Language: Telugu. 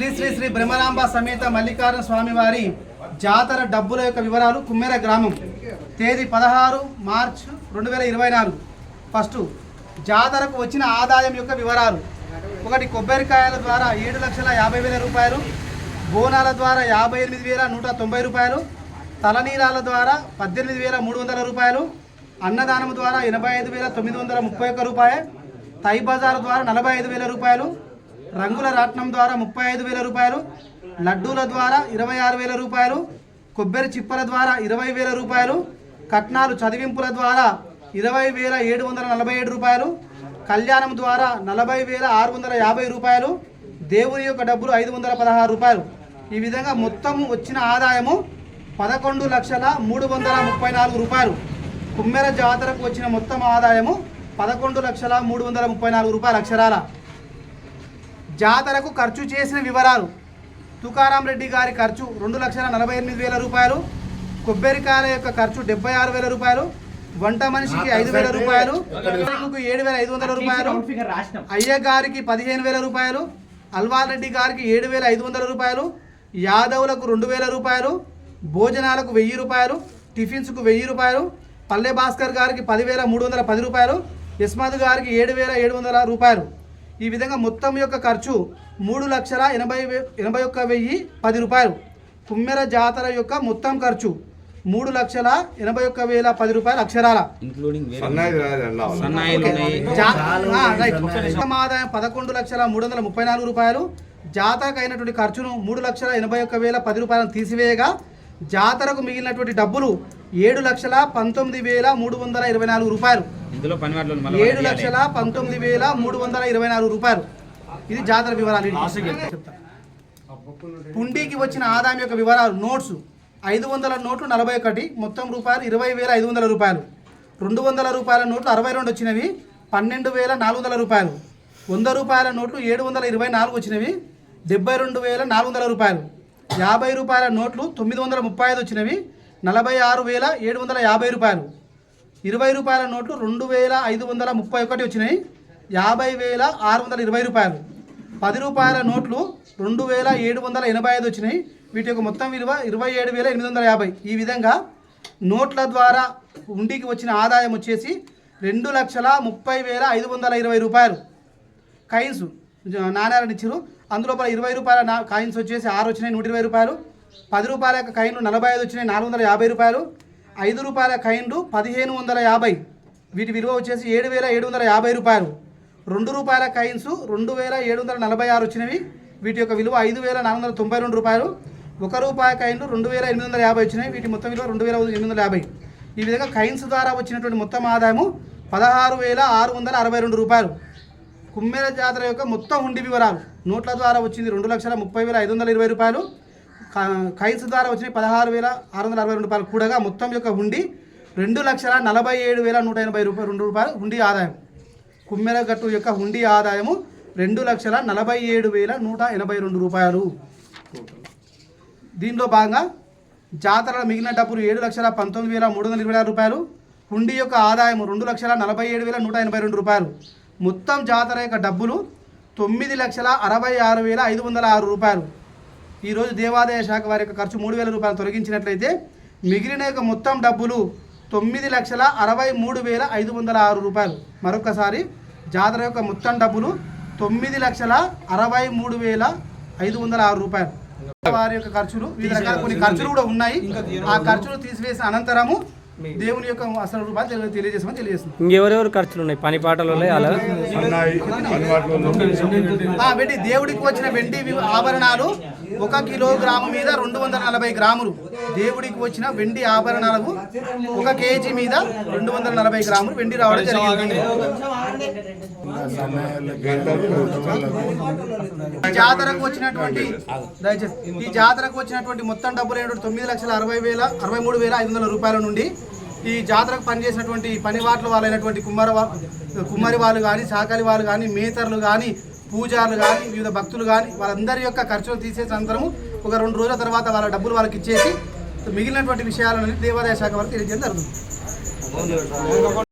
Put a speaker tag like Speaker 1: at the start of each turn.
Speaker 1: శ్రీ శ్రీ శ్రీ బ్రహ్మరాంబ సమేత మల్లికార్జున స్వామి వారి జాతర డబ్బుల యొక్క వివరాలు కుమ్మెర గ్రామం. తేదీ పదహారు మార్చ్ రెండు వేల ఇరవై నాలుగు. ఫస్ట్ జాతరకు వచ్చిన ఆదాయం యొక్క వివరాలు. ఒకటి కొబ్బరికాయల ద్వారా ఏడు లక్షల యాభై వేల రూపాయలు బోనాల ద్వారా యాభై ఎనిమిది వేల నూట తొంభై రూపాయలు తలనీలాల ద్వారా పద్దెనిమిది వేల మూడు వందల రూపాయలు అన్నదానం ద్వారా ఎనభై ఐదు వేల తొమ్మిది వందల ముప్పై ఒక్క రూపాయలు తై బజార్ ద్వారా నలభై ఐదు వేల రూపాయలు రంగుల రాట్నం ద్వారా ముప్పై ఐదు వేల రూపాయలు లడ్డూల ద్వారా ఇరవై ఆరు వేల రూపాయలు కొబ్బరి చిప్పల ద్వారా ఇరవై వేల రూపాయలు కట్నాలు చదివింపుల ద్వారా ఇరవై వేల ఏడు వందల నలభై ఏడు రూపాయలు కళ్యాణం ద్వారా నలభై వేల ఆరు వందల యాభై రూపాయలు దేవుని యొక్క డబ్బులు ఐదు వందల పదహారు రూపాయలు. ఈ విధంగా మొత్తం వచ్చిన ఆదాయము పదకొండు లక్షల మూడు వందల ముప్పై నాలుగు రూపాయలు. కుమ్మెర జాతరకు వచ్చిన మొత్తం ఆదాయము పదకొండు లక్షల మూడు వందల ముప్పై నాలుగు రూపాయలు అక్షరాల. జాతరకు ఖర్చు చేసిన వివరాలు తుకారాం రెడ్డి గారి ఖర్చు రెండు లక్షల నలభై ఎనిమిది వేల రూపాయలు కొబ్బరికాయల యొక్క ఖర్చు డెబ్బై ఆరు వేల రూపాయలు వంట మనిషికి ఐదు వేల రూపాయలు ఏడు వేల ఐదు వందల రూపాయలు అయ్య గారికి పదిహేను వేల రూపాయలు అల్వాల్ రెడ్డి గారికి ఏడు వేల ఐదు వందల రూపాయలు యాదవులకు రెండు వేల రూపాయలు భోజనాలకు వెయ్యి రూపాయలు టిఫిన్స్కు వెయ్యి రూపాయలు పల్లె భాస్కర్ గారికి పదివేల మూడు వందల పది రూపాయలు యస్మద్ గారికి ఏడు వేల ఏడు వందల రూపాయలు. ఈ విధంగా మొత్తం యొక్క ఖర్చు మూడు లక్షల ఎనభై ఎనభై ఒక్క వెయ్యి పది రూపాయలు. కుమ్మెర జాతర యొక్క మొత్తం ఖర్చు మూడు లక్షల ఎనభై ఒక్క వేల పది రూపాయలు అక్షరాల. మొత్తం ఆదాయం పదకొండు లక్షల మూడు వందల ముప్పై నాలుగు రూపాయలు. జాతరకు అయినటువంటి ఖర్చును మూడు లక్షల ఎనభై ఒక్క వేల పది రూపాయలను తీసివేయగా జాతరకు మిగిలినటువంటి డబ్బులు ఏడు లక్షల పంతొమ్మిది వేల మూడు వందల ఇరవై నాలుగు రూపాయలు.
Speaker 2: ఇందులో
Speaker 1: ఏడు లక్షల పంతొమ్మిది వేల మూడు వందల ఇరవై నాలుగు రూపాయలు. ఇది జాతర వివరాలు చెప్తా. పుండీకి వచ్చిన ఆదాయం యొక్క వివరాలు నోట్స్. ఐదు వందల నోట్లు నలభై ఒకటి మొత్తం రూపాయలు ఇరవై వేల ఐదు వందల రూపాయలు. రెండు వందల రూపాయల నోట్లు అరవై రెండు వచ్చినవి పన్నెండు వేల నాలుగు వందల రూపాయలు. వంద రూపాయల నోట్లు ఏడు వందల ఇరవై నాలుగు వచ్చినవి డెబ్బై రెండు వేల నాలుగు వందల రూపాయలు. యాభై రూపాయల నోట్లు తొమ్మిది వందల ముప్పై ఐదు వచ్చినవి నలభై ఆరు వేల ఏడు వందల యాభై రూపాయలు. ఇరవై రూపాయల నోట్లు రెండు వేల ఐదు వందల ముప్పై ఒకటి వచ్చినాయి. యాభై వేల ఆరు వందల ఇరవై రూపాయలు. పది రూపాయల నోట్లు రెండు వేల ఏడు వందల ఎనభై ఐదు వచ్చినాయి. వీటి యొక్క మొత్తం విలువ ఇరవై ఏడు వేల ఎనిమిది వందల యాభై. ఈ విధంగా నోట్ల ద్వారా ఉండికి వచ్చిన ఆదాయం వచ్చేసి రెండు లక్షల ముప్పై వేల ఐదు వందల ఇరవై రూపాయలు. కాయిన్స్ నాణ్యాలను ఇచ్చారు అందులో ఇరవై రూపాయల నా కాయిన్స్ వచ్చేసి ఆరు వచ్చినాయి నూట ఇరవై రూపాయలు. పది రూపాయల కైన్లు నలభై ఐదు వచ్చినాయి నాలుగు వందల యాభై రూపాయలు. ఐదు రూపాయల కైన్లు పదిహేను వందల యాభై. వీటి విలువ వచ్చేసి ఏడు వేల ఏడు వందల యాభై రూపాయలు. రెండు రూపాయల కైన్స్ రెండు వేల ఏడు వందల నలభై ఆరు వచ్చినవి. వీటి యొక్క విలువ ఐదు వేల నాలుగు వందల తొంభై రెండు రూపాయలు. ఒక రూపాయ కైన్లు రెండు వేల ఎనిమిది వందల యాభై వచ్చినాయి వీటి మొత్తం విలువ రెండు వేల ఎనిమిది వందల యాభై. ఈ విధంగా కైన్స్ ద్వారా వచ్చినటువంటి మొత్తం ఆదాయము పదహారు వేల ఆరు వందల అరవై రెండు రూపాయలు. కుమ్మెర జాతర యొక్క మొత్తం ఉండి వివరాలు. నోట్ల ద్వారా వచ్చింది రెండు లక్షల ముప్పై వేల ఐదు వందల ఇరవై రూపాయలు. కైన్స్ ద్వారా వచ్చిన పదహారు వేల ఆరు వందల అరవై రూపాయలు కూడగా మొత్తం యొక్క హుండి రెండు లక్షల నలభై ఏడు వేల నూట ఎనభై రూపాయలు రెండు రూపాయలు హుండి ఆదాయం. కుమ్మెరగట్టు యొక్క హుండి ఆదాయము రెండు లక్షల నలభై ఏడు వేల నూట ఎనభై రెండు రూపాయలు. దీనిలో భాగంగా జాతరల మిగిలిన డబ్బులు ఏడు లక్షల పంతొమ్మిది వేల మూడు వందల ఇరవై ఆరు రూపాయలు హుండీ యొక్క ఆదాయం రెండు లక్షల నలభై ఏడు వేల నూట ఎనభై రెండు రూపాయలు. మొత్తం జాతర యొక్క డబ్బులు తొమ్మిది లక్షల అరవై ఆరు వేల ఐదు వందల ఆరు రూపాయలు. ఈరోజు దేవాదాయ శాఖ వారి యొక్క ఖర్చు మూడు వేల రూపాయలు తొలగించినట్లయితే మిగిలిన యొక్క మొత్తం డబ్బులు తొమ్మిది లక్షల అరవై మూడు వేల ఐదు వందల ఆరు రూపాయలు. మరొకసారి జాతర యొక్క మొత్తం డబ్బులు తొమ్మిది లక్షల అరవై మూడు వేల ఐదు వందల ఆరు రూపాయలు. వారి యొక్క ఖర్చులు వివిధ రకాల కొన్ని ఖర్చులు కూడా ఉన్నాయి. ఆ ఖర్చులు తీసివేసిన అనంతరము దేవుని యొక్క అసలు రూపాయలు తెలియ- తెలియజేస్తామని తెలియజేస్తుంది
Speaker 3: ఇంకెవరెవరు ఖర్చులు ఉన్నాయి? పని పాటలు అలా?
Speaker 1: వెండి దేవుడికి వచ్చిన వెండి ఆభరణాలు ఒక కిలోగ్రాము మీద రెండు వందల నలభై గ్రాములు. దేవుడికి వచ్చిన వెండి ఆభరణాలకు ఒక కేజీ మీద రెండు వందల నలభై గ్రాములు వెండి రావడం జరిగింది. ఈ జాతరకు వచ్చినటువంటి దయచేసి ఈ జాతరకు వచ్చినటువంటి మొత్తం డబ్బులు ఏంటంటే తొమ్మిది లక్షల అరవై వేల అరవై మూడు వేల ఐదు వందల రూపాయల నుండి ఈ జాతరకు పనిచేసినటువంటి పని వాట్ల వాళ్ళైనటువంటి కుమ్మర కుమ్మరి వాళ్ళు కానీ సాకలి వాళ్ళు కానీ మేతర్లు కానీ పూజారులు కానీ వివిధ భక్తులు కానీ వాళ్ళందరి యొక్క ఖర్చులు తీసేసిన అనంతరము ఒక రెండు రోజుల తర్వాత వాళ్ళ డబ్బులు వాళ్ళకి ఇచ్చేసి మిగిలినటువంటి విషయాలను దేవాదాయ శాఖ వారికి తెలియజేయడం జరుగుతుంది.